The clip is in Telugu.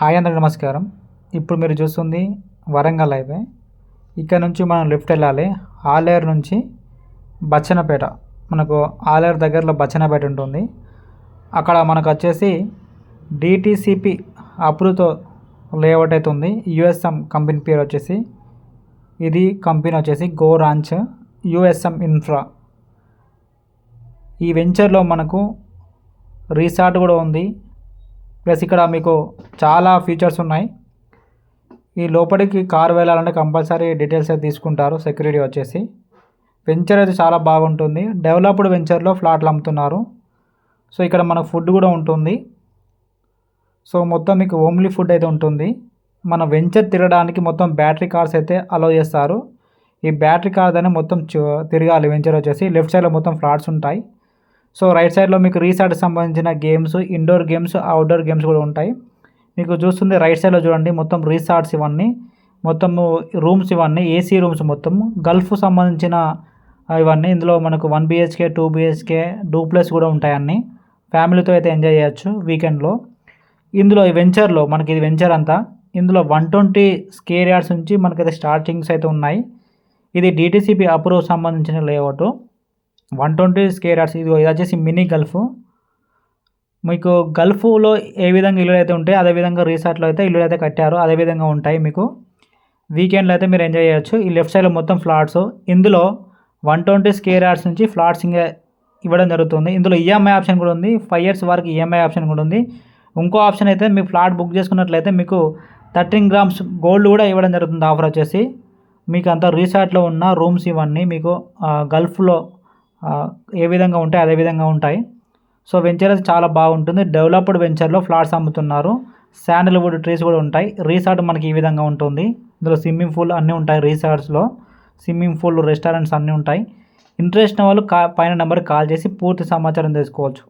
హాయ్ అందరికి నమస్కారం. ఇప్పుడు మీరు చూస్తుంది వరంగల్ హైవే. ఇక్కడ నుంచి మనం లెఫ్ట్ వెళ్ళాలి. ఆలేరు నుంచి బచ్చనపేట. మనకు ఆలేరు దగ్గరలో బచ్చనపేట ఉంటుంది. అక్కడ మనకు వచ్చేసి డిటీసీపీ అప్రూవ్తో లేఅవుట్ అయితే ఉంది. యుఎస్ఎం కంపెనీ పేరు వచ్చేసి ఇది కంపెనీ వచ్చేసి గో రాంచ్ యుఎస్ఎం ఇన్ఫ్రా. ఈ వెంచర్లో మనకు రీసార్ట్ కూడా ఉంది. ప్లస్ ఇక్కడ మీకు చాలా ఫీచర్స్ ఉన్నాయి. ఈ లోపలికి కారు వెళ్ళాలంటే కంపల్సరీ డీటెయిల్స్ అయితే తీసుకుంటారు సెక్యూరిటీ వచ్చేసి. వెంచర్ అయితే చాలా బాగుంటుంది. డెవలప్డ్ వెంచర్లో ఫ్లాట్లు అమ్ముతున్నారు. సో ఇక్కడ మనకు ఫుడ్ కూడా ఉంటుంది. సో మొత్తం మీకు ఓమ్లీ ఫుడ్ అయితే ఉంటుంది. మన వెంచర్ తిరగడానికి మొత్తం బ్యాటరీ కార్స్ అయితే అలో చేస్తారు. ఈ బ్యాటరీ కార్ అనేది మొత్తం తిరగాలి. వెంచర్ వచ్చేసి లెఫ్ట్ సైడ్లో మొత్తం ఫ్లాట్స్ ఉంటాయి. సో రైట్ సైడ్లో మీకు రీసార్ట్ సంబంధించిన games indoor games outdoor games కూడా ఉంటాయి. మీకు చూస్తుంది రైట్ సైడ్లో చూడండి మొత్తం రీసార్ట్స్ ఇవన్నీ. మొత్తం రూమ్స్ ఇవన్నీ ఏసీ రూమ్స్ మొత్తం. గల్ఫ్ సంబంధించిన ఇవన్నీ. ఇందులో మనకు one BHK two BHK duplex కూడా ఉంటాయి అన్నీ. ఫ్యామిలీతో అయితే ఎంజాయ్ చేయొచ్చు వీకెండ్లో. ఇందులో ఈ వెంచర్లో మనకి ఇది వెంచర్ అంతా. ఇందులో వన్ ట్వంటీ స్కేర్ యార్డ్స్ నుంచి మనకైతే స్టార్టింగ్స్ అయితే ఉన్నాయి. ఇది డిటీసీపీ అప్రూవ్ సంబంధించిన layout. One twenty square yards ఇది ఇది వచ్చేసి మినీ గల్ఫ్. మీకు గల్ఫ్లో ఏ విధంగా ఇల్లు అయితే ఉంటాయి అదేవిధంగా రీసార్ట్లో అయితే ఇల్లు అయితే కట్టారు. అదేవిధంగా ఉంటాయి మీకు. వీకెండ్లో అయితే మీరు ఎంజాయ్ చేయొచ్చు. ఈ లెఫ్ట్ సైడ్లో మొత్తం ఫ్లాట్స్. ఇందులో వన్ ట్వంటీ స్కేర్ యార్డ్స్ నుంచి ఫ్లాట్స్ ఇంకా ఇవ్వడం జరుగుతుంది. ఇందులో ఈఎంఐ ఆప్షన్ కూడా ఉంది. ఫైవ్ ఇయర్స్ వరకు ఈఎంఐ ఆప్షన్ కూడా ఉంది. ఇంకో ఆప్షన్ అయితే మీ ఫ్లాట్ బుక్ చేసుకున్నట్లయితే మీకు థర్టీన్ గ్రామ్స్ గోల్డ్ కూడా ఇవ్వడం జరుగుతుంది ఆఫర్ వచ్చేసి. మీకు అంతా రీసార్ట్లో ఉన్న రూమ్స్ ఇవన్నీ మీకు గల్ఫ్లో ఏ విధంగా ఉంటాయి అదే విధంగా ఉంటాయి. సో వెంచర్స్ చాలా బాగుంటుంది. డెవలప్డ్ వెంచర్లో ఫ్లాట్స్ అమ్ముతున్నారు. శాండల్వుడ్ ట్రీస్ కూడా ఉంటాయి. రీసార్ట్ మనకి ఈ విధంగా ఉంటుంది. ఇందులో స్విమ్మింగ్ పూల్ అన్నీ ఉంటాయి రీసార్ట్స్లో. స్విమ్మింగ్ పూల్ రెస్టారెంట్స్ అన్నీ ఉంటాయి. ఇంట్రెస్ట్ వాళ్ళు కా పైన నెంబర్కి కాల్ చేసి పూర్తి సమాచారం తెలుసుకోవచ్చు.